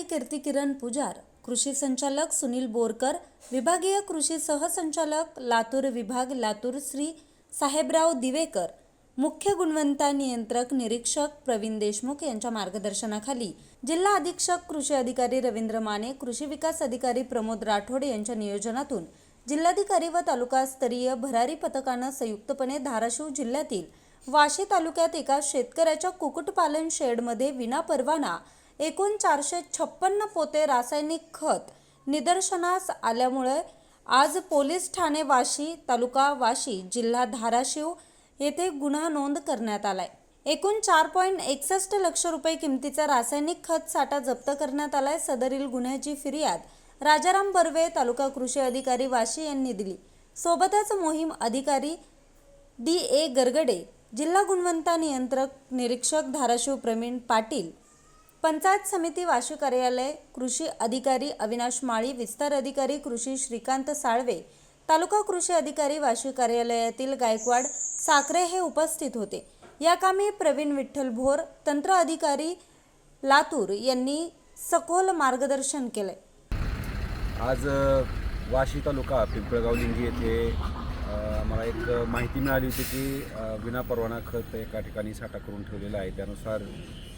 जिल्हाधिकारी कीर्ती किरण पुजार कृषी संचालक सुनील बोरकर विभागीय कृषी सहसंचालक लातूर विभाग लातूर श्री साहेबराव दिवेकर मुख्य गुणवत्ता नियंत्रक निरीक्षक प्रवीण देशमुख यांच्या मार्गदर्शनाखाली जिल्हा अधीक्षक कृषी अधिकारी रवींद्र माने कृषी विकास अधिकारी प्रमोद राठोड यांच्या नियोजनातून जिल्हाधिकारी व तालुकास्तरीय भरारी पथकानं संयुक्तपणे धाराशिव जिल्ह्यातील वाशी तालुक्यात एका शेतकऱ्याच्या कुक्कुटपालन शेडमध्ये विनापरवाना एकूण चारशे छप्पन्न पोते रासायनिक खत निदर्शनास आल्यामुळे आज पोलीस ठाणे वाशी तालुका वाशी जिल्हा धाराशिव येथे गुन्हा नोंद करण्यात आलाय. एकूण चार पॉईंट एकसष्ट लक्ष रुपये किमतीचा रासायनिक खत साठा जप्त करण्यात आलाय सदरील गुन्ह्याची फिर्याद राजाराम बर्वे तालुका कृषी अधिकारी वाशी यांनी दिली. सोबतच मोहीम अधिकारी डी ए गरगडे जिल्हा गुणवत्ता नियंत्रक निरीक्षक धाराशिव प्रवीण पाटील पंचायत समिती वाशी कार्यालय कृषी अधिकारी अविनाश माळी विस्तार अधिकारी कृषी श्रीकांत साळवे तालुका कृषी अधिकारी वाशी कार्यालयातील गायकवाड साखरे हे उपस्थित होते. या कामी प्रवीण विठ्ठल भोर तंत्र अधिकारी लातूर यांनी सखोल मार्गदर्शन केले. आज वाशी तालुका पिंपळगाव लिंगी येथे मला एक माहिती मिळाली होती की विना परवाना खत एका ठिकाणी साठा करून ठेवलेला आहे. त्यानुसार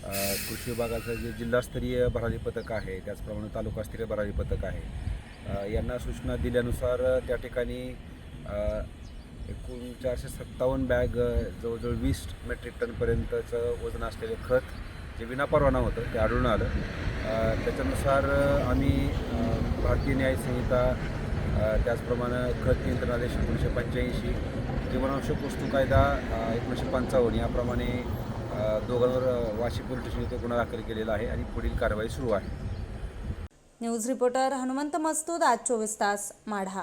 कृषी विभागाचं जे जिल्हास्तरीय भरारी पथक आहे त्याचप्रमाणे तालुकास्तरीय भरारी पथक आहे यांना सूचना दिल्यानुसार त्या ठिकाणी एकूण चारशे सत्तावन्न बॅग जवळजवळ वीस मेट्रिक टनपर्यंतचं वजन असलेले खत जे विनापरवाना होतं ते आढळून आलं. त्याच्यानुसार आम्ही भारतीय न्यायसंहिता त्याचप्रमाणे खत नियंत्रण आदेश एकोणीसशे पंच्याऐंशी जीवनावश्यक वस्तू कायदा एकोणीसशे पंचावन्न याप्रमाणे दोघांवर अ, वाशी पोलीस स्टेशन येथे गुन्हा दाखल केलेला आहे आणि पुढील कारवाई सुरू आहे. न्यूज रिपोर्टर हनुमंत मस्तूद आज चोवीस तास माढा.